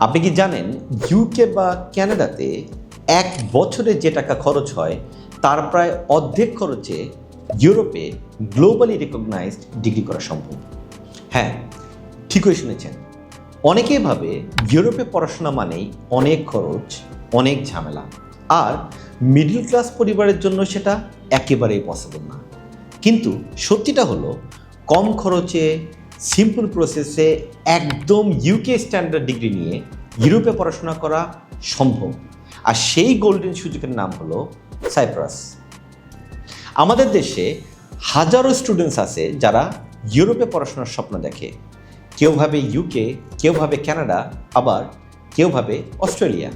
আপনি কি জানেন ইউকে বা ক্যানাডাতে এক বছরে যে টাকা খরচ হয়, তার প্রায় অর্ধেক খরচে ইউরোপে গ্লোবালি রেকগনাইজড ডিগ্রি করা সম্ভব? হ্যাঁ ঠিকই শুনেছেন। অনেকেই ভাবে ইউরোপে পড়াশোনা মানেই অনেক খরচ, অনেক ঝামেলা। আর মিডল ক্লাস পরিবারের জন্য সেটা একেবারেই পসিবল না। কিন্তু সত্যিটা হলো, কম খরচে সিম্পল প্রসেসে একদম ইউকে স্ট্যান্ডার্ড ডিগ্রি নিয়ে ইউরোপে পড়াশোনা করা সম্ভব। আর সেই গোল্ডেন সুযোগের নাম হলো সাইপ্রাস আমাদের দেশে হাজারো স্টুডেন্টস আছে যারা ইউরোপে পড়াশোনার স্বপ্ন দেখে। কেউ ভাবে ইউকে কেউ ভাবে কানাডা আবার কেউ ভাবে অস্ট্রেলিয়া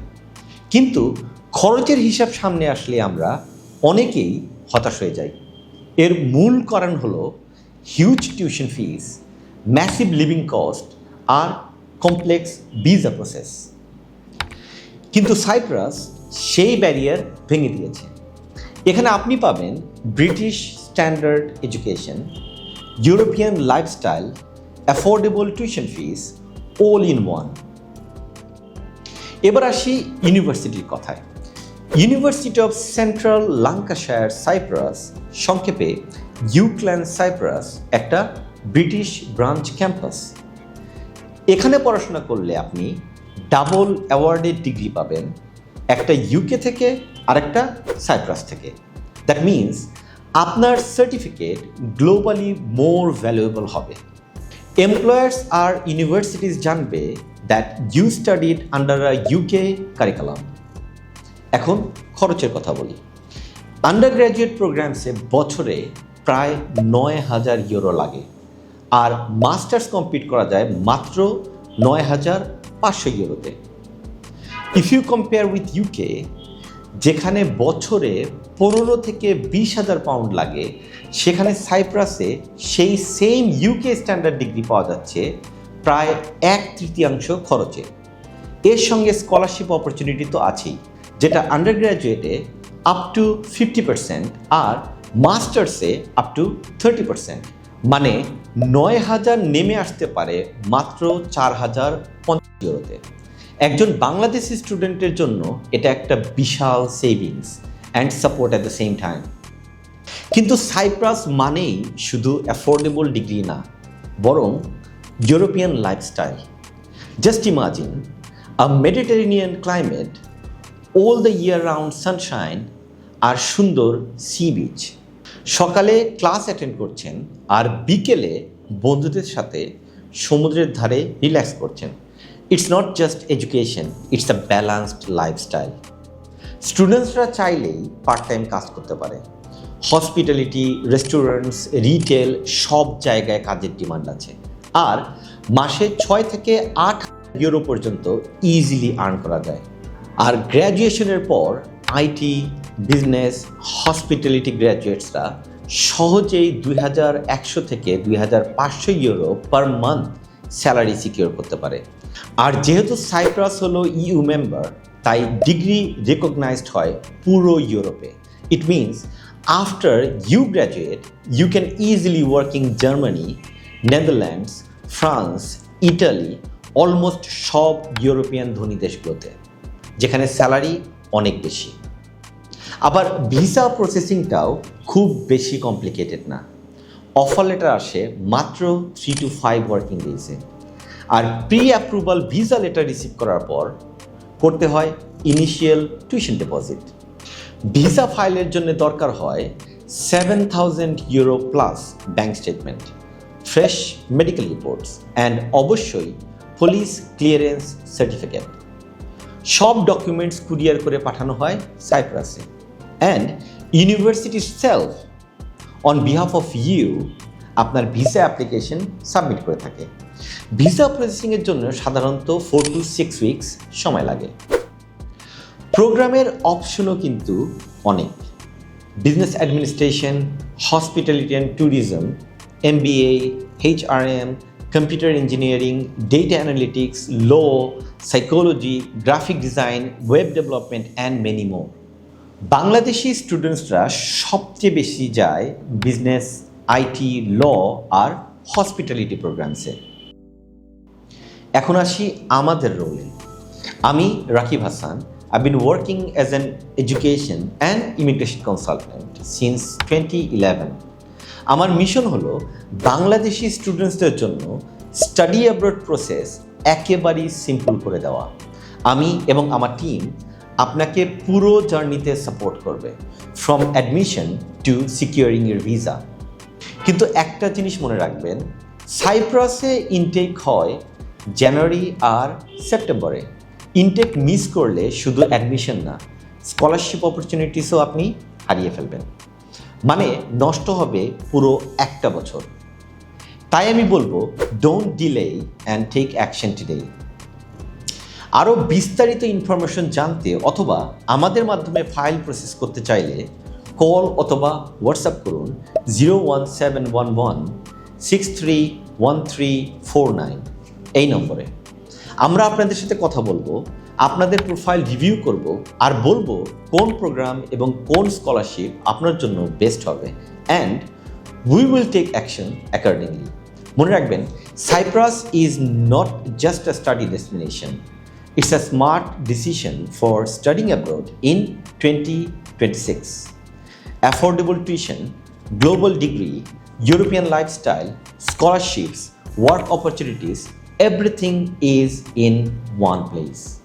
কিন্তু খরচের হিসাব সামনে আসলে আমরা অনেকেই হতাশ হয়ে যাই। এর মূল কারণ হলো huge tuition fees massive living cost আর কমপ্লেক্স ভিসা প্রসেস কিন্তু সাইপ্রাস সেই ব্যারিয়ার ভেঙে দিয়েছে। এখানে আপনি পাবেন British standard education European lifestyle affordable tuition fees all in one এবার আসি ইউনিভার্সিটির কথায়। University of Central Lancashire Cyprus সংক্ষেপে ইউক্ল্যান সাইপ্রাস একটা ব্রিটিশ ব্রাঞ্চ ক্যাম্পাস। এখানে পড়াশোনা করলে আপনি ডাবল অ্যাওয়ার্ডের ডিগ্রি পাবেন, একটা ইউকে থেকে আরেকটা সাইপ্রাস থেকে। দ্যাট মিন্স আপনার সার্টিফিকেট গ্লোবালি মোর ভ্যালুয়েবল হবে। এমপ্লয়ার্স আর ইউনিভার্সিটিস জানবে that you studied under a UK curriculum এখন খরচের কথা বলি। আন্ডার গ্র্যাজুয়েট প্রোগ্রামসে বছরে প্রায় নয় হাজার ইউরো লাগে। আর মাস্টার্স কমপ্লিট করা যায় মাত্র নয় হাজার পাঁচশো ইউরোতে। If you compare with UK যেখানে বছরে পনেরো থেকে বিশ হাজার পাউন্ড লাগে, সেখানে সাইপ্রাসে সেই সেম ইউকে স্ট্যান্ডার্ড ডিগ্রি পাওয়া যাচ্ছে প্রায় এক তৃতীয়াংশ খরচে। এর সঙ্গে স্কলারশিপ অপরচুনিটি তো আছেই, যেটা আন্ডার গ্র্যাজুয়েটে আপ টু ফিফটি পার্সেন্ট আর মাস্টার্সে আপ টু থার্টি পার্সেন্ট মানে নয় হাজার নেমে আসতে পারে মাত্র চার হাজার পঞ্চাশ ইউরোতে। একজন বাংলাদেশি স্টুডেন্টের জন্য এটা একটা বিশাল savings and support at the same time কিন্তু সাইপ্রাস মানেই শুধু অ্যাফোর্ডেবল ডিগ্রি না, বরং European lifestyle just imagine a Mediterranean climate all the year round sunshine আর সুন্দর সি বিচ সকালে ক্লাস অ্যাটেন্ড করছেন আর বিকেলে বন্ধুদের সাথে সমুদ্রের ধারে রিল্যাক্স করছেন। It's not just education it's a balanced lifestyle স্টুডেন্টসরা চাইলেই পার্ট টাইম কাজ করতে পারে। হসপিটালিটি রেস্টুরেন্টস রিটেল সব জায়গায় কাজের ডিমান্ড আছে। আর মাসে ছয় থেকে আট ইউরো পর্যন্ত ইজিলি আর্ন করা যায়। আর গ্র্যাজুয়েশনের পর আইটি বিজনেস হসপিটালিটি গ্র্যাজুয়েটসরা সহজেই দুই হাজার একশো থেকে দুই হাজার পাঁচশো euro per month salary secure করতে পারে। আর যেহেতু সাইপ্রাস হলো ইউ মেম্বার তাই ডিগ্রি রেকগনাইজড হয় পুরো ইউরোপে it means after you graduate you can easily work in Germany Netherlands France Italy almost সব ইউরোপিয়ান ধনী দেশগুলোতে, যেখানে স্যালারি অনেক বেশি। আবার ভিসা প্রসেসিংটাও খুব বেশি কমপ্লিকেটেড না। অফার লেটার আসে মাত্র থ্রি টু ফাইভ ওয়ার্কিং ডেজে আর pre approval visa letter receive করার পর করতে হয় ইনিশিয়াল টিউশন ডিপোজিট ভিসা ফাইলের জন্য দরকার হয় seven thousand euro plus bank statement fresh medical reports and অবশ্যই পুলিশ ক্লিয়ারেন্স সার্টিফিকেট সব ডকুমেন্টস কুরিয়ার করে পাঠানো হয় সাইপ্রাসে and university self on behalf of you আপনার ভিসা অ্যাপ্লিকেশন সাবমিট করে থাকে। ভিসা প্রসেসিংয়ের জন্য সাধারণত ফোর টু সিক্স উইকস সময় লাগে। প্রোগ্রামের অপশনও কিন্তু অনেক। Business administration hospitality and tourism M B A H R M computer engineering data analytics law psychology graphic design web development and many more Bangladeshi স্টুডেন্টসরা সবচেয়ে বেশি যায় বিজনেস আইটি ল আর হসপিটালিটি প্রোগ্রামসে এখন আসি আমাদের রোলে আমি Rakib Hasan I been working as an education and immigration consultant since twenty eleven আমার মিশন হলো বাংলাদেশি স্টুডেন্টসদের জন্য স্টাডি অ্যাব্রড প্রসেস একেবারেই সিম্পল করে দেওয়া। আমি এবং আমার টিম আপনাকে পুরো জার্নিতে সাপোর্ট করবে from admission to securing your visa কিন্তু একটা জিনিস মনে রাখবেন, সাইপ্রাসে ইনটেক হয় জানুয়ারি আর সেপ্টেম্বরে। ইনটেক মিস করলে শুধু অ্যাডমিশন না স্কলারশিপ অপরচুনিটিসও আপনি হারিয়ে ফেলবেন। মানে নষ্ট হবে পুরো একটা বছর। তাই আমি বলব don't delay and take action today আরও বিস্তারিত ইনফরমেশন জানতে অথবা আমাদের মাধ্যমে ফাইল প্রসেস করতে চাইলে কল অথবা হোয়াটসঅ্যাপ করুন zero one seven one one six three one three four nine এই নম্বরে। আমরা আপনাদের সাথে কথা বলব, আপনাদের প্রোফাইল রিভিউ করব আর বলব কোন প্রোগ্রাম এবং কোন স্কলারশিপ আপনার জন্য বেস্ট হবে and we will take action accordingly মনে রাখবেন Cyprus is not just a study destination It's a smart decision for studying abroad in 2026. Affordable tuition, global degree, European lifestyle, scholarships, work opportunities, everything is in one place.